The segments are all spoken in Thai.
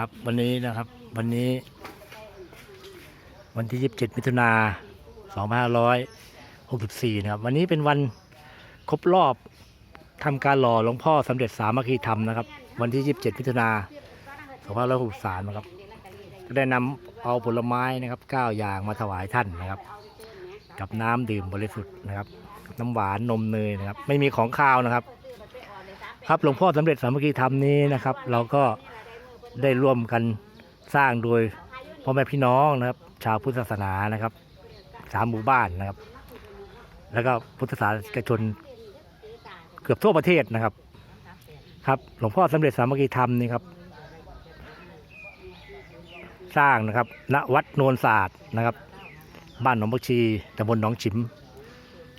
ครับ วันนี้นะครับ วันนี้ วันที่ 27 มิถุนา2564 นะครับ วันนี้เป็นวันครบรอบทำการหล่อหลวงพ่อสำเร็จสามัคคีธรรมนะครับ วันที่ 27 มิถุนา2563 นะครับก็ได้นำเอาผลไม้นะครับ 9 อย่างมาถวายท่านนะครับ กับน้ำดื่มบริสุทธิ์นะครับ น้ำหวานนมเนยนะครับ ไม่มีของข้าวนะครับ ครับหลวงพ่อสำเร็จสามัคคีธรรมนี้นะครับ เราก็ ได้ร่วมกันสร้างโดยพ่อแม่พี่น้องนะครับ ชาวพุทธศาสนานะครับสามหมู่บ้านนะครับ แล้วก็พุทธศาสนิกชนเกือบทั่วประเทศนะครับ ครับหลวงพ่อสำเร็จสามัคคีธรรมนี่ครับ สร้างนะครับณวัดโนนศาสตร์นะครับ บ้านหนองบักชีตำบลหนองฉิม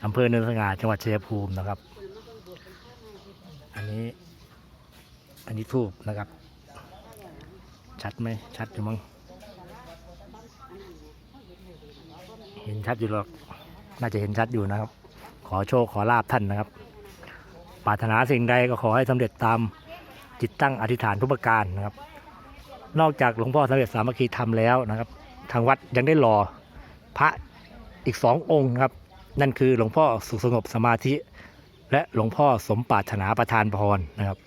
อำเภอเนินสง่าจังหวัดชัยภูมินะครับ อันนี้ อันนี้ทูบนะครับ ชัดไหมชัดอยู่มั้งเห็นชัดอยู่หรอก น่าจะเห็นชัดอยู่นะครับ ขอโชคขอลาบท่านนะครับ ปรารถนาสิ่งใดก็ขอให้สำเร็จตามจิตตั้งอธิษฐานทุกประการนะครับ นอกจากหลวงพ่อสำเร็จสามัคคีธรรมแล้วนะครับ ทางวัดยังได้หล่อพระอีกสององค์ครับ นั่นคือหลวงพ่อสุขสงบสมาธิ และหลวงพ่อสมปรารถนาประทานพรนะครับ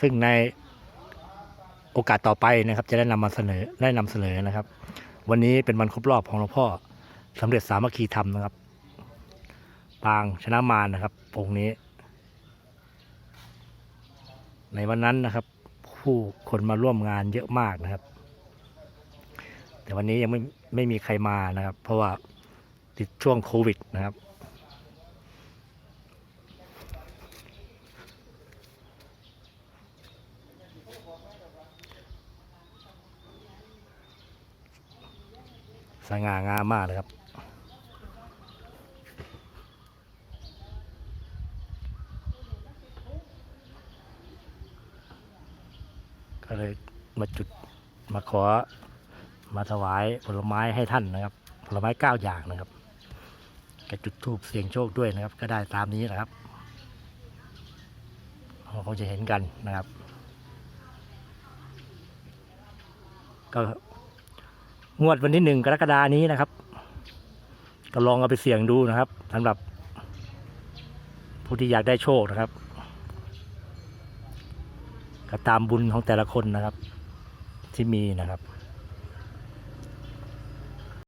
ซึ่งใน โอกาสต่อไปนะครับ จะได้นำมาเสนอได้นำเสนอนะครับ วันนี้เป็นวันครบรอบของหลวงพ่อสำเร็จสามัคคีธรรมนะครับ ปางชนะมารนะครับองค์นี้ ในวันนั้นนะครับ ผู้คนมาร่วมงานเยอะมากนะครับ แต่วันนี้ยังไม่ไม่มีใครมานะครับ เพราะว่าติดช่วงโควิดนะครับ สง่างามมากเลยครับ ก็เลยมาจุดมาขอมาถวายผลไม้ให้ท่านนะครับ ผลไม้เก้าอย่างนะครับก็จุดทูบเสียงโชคด้วยนะครับ ก็ได้ตามนี้นะครับเราคงจะเห็นกันนะครับ ก็ งวดวันที่หนึ่งกรกฎานี้นะครับ ก็ลองเอาไปเสี่ยงดูนะครับสำหรับผู้ที่อยากได้โชคนะครับ ก็ตามบุญของแต่ละคนนะครับ ที่มีนะครับ